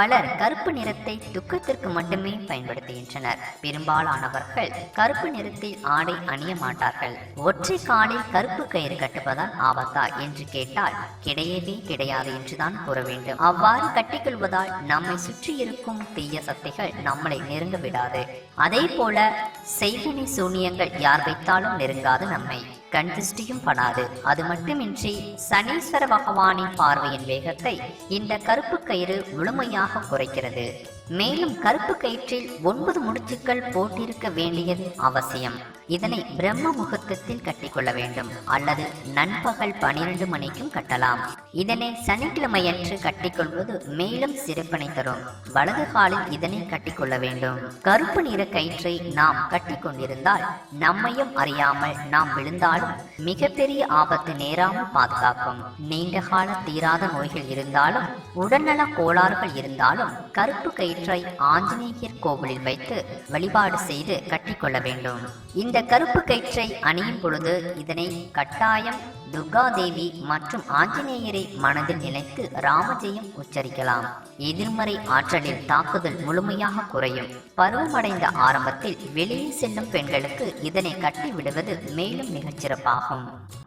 பலர் கருப்பு நிறத்தை துக்கத்திற்கு மட்டுமே பயன்படுத்துகின்றனர். பெரும்பாலானவர்கள் கருப்பு நிறத்தில் ஆடை அணிய மாட்டார்கள். ஒற்றை காலில் கருப்பு கயிறு கட்டுவதால் ஆபத்தா என்று கேட்டால் கிடையவே கிடையாது என்றுதான் கூற வேண்டும். அவ்வாறு கட்டிக்கொள்வதால் நம்மை சுற்றி இருக்கும் தீய சக்திகள் நம்மளை நெருங்க விடாது. அதே போல செய்கனை சூனியங்கள் யார் வைத்தாலும் நெருங்காது நம்மை. கண் திருஷ்டியும் படாது. அது மட்டுமின்றி சனீஸ்வர பகவானின் பார்வையின் வேகத்தை இந்த கருப்பு கயிறு முழுமையாக குறைக்கிறது. மேலும் கருப்பு கயிற்றில் ஒன்பது முடிச்சுக்கள் போட்டிருக்க வேண்டியது அவசியம். இதனை பிரம்ம முகூர்த்தத்தில் கட்டிக்கொள்ள வேண்டும். அல்லது நண்பகல் பனிரெண்டு மணிக்கும் கட்டலாம். இதனை சனிக்கிழமையன்று கட்டிக்கொள்வது மேலும் சிறப்பினை தரும். வலது காலில் இதனை கட்டிக்கொள்ள வேண்டும். கருப்பு நிற கயிற்றை நாம் கட்டிக்கொண்டிருந்தால் நம்மையும் அறியாமல் நாம் விழுந்தாலும் மிகப்பெரிய ஆபத்து நேராமல் பாதுகாக்கும். நீண்ட கால தீராத நோய்கள் இருந்தாலும் உடல்நல கோளாறுகள் இருந்தாலும் கருப்பு கயிற்றை ஆஞ்சநேயர் கோவிலில் வைத்து வழிபாடு செய்து கட்டிக்கொள்ள வேண்டும். இந்த கருப்பு கயிற்றை அணியும் பொழுது இதனை கட்டாயம் துர்காதேவி மற்றும் ஆஞ்சநேயரை மனதில் நினைத்து ராமஜெயம் உச்சரிக்கலாம். எதிர்மறை ஆற்றலில் தாக்குதல் முழுமையாக குறையும். பருவமடைந்த ஆரம்பத்தில் வெளியே செல்லும் பெண்களுக்கு இதனை கட்டி விடுவது மேலும் மிகச்சிறப்பாகும்.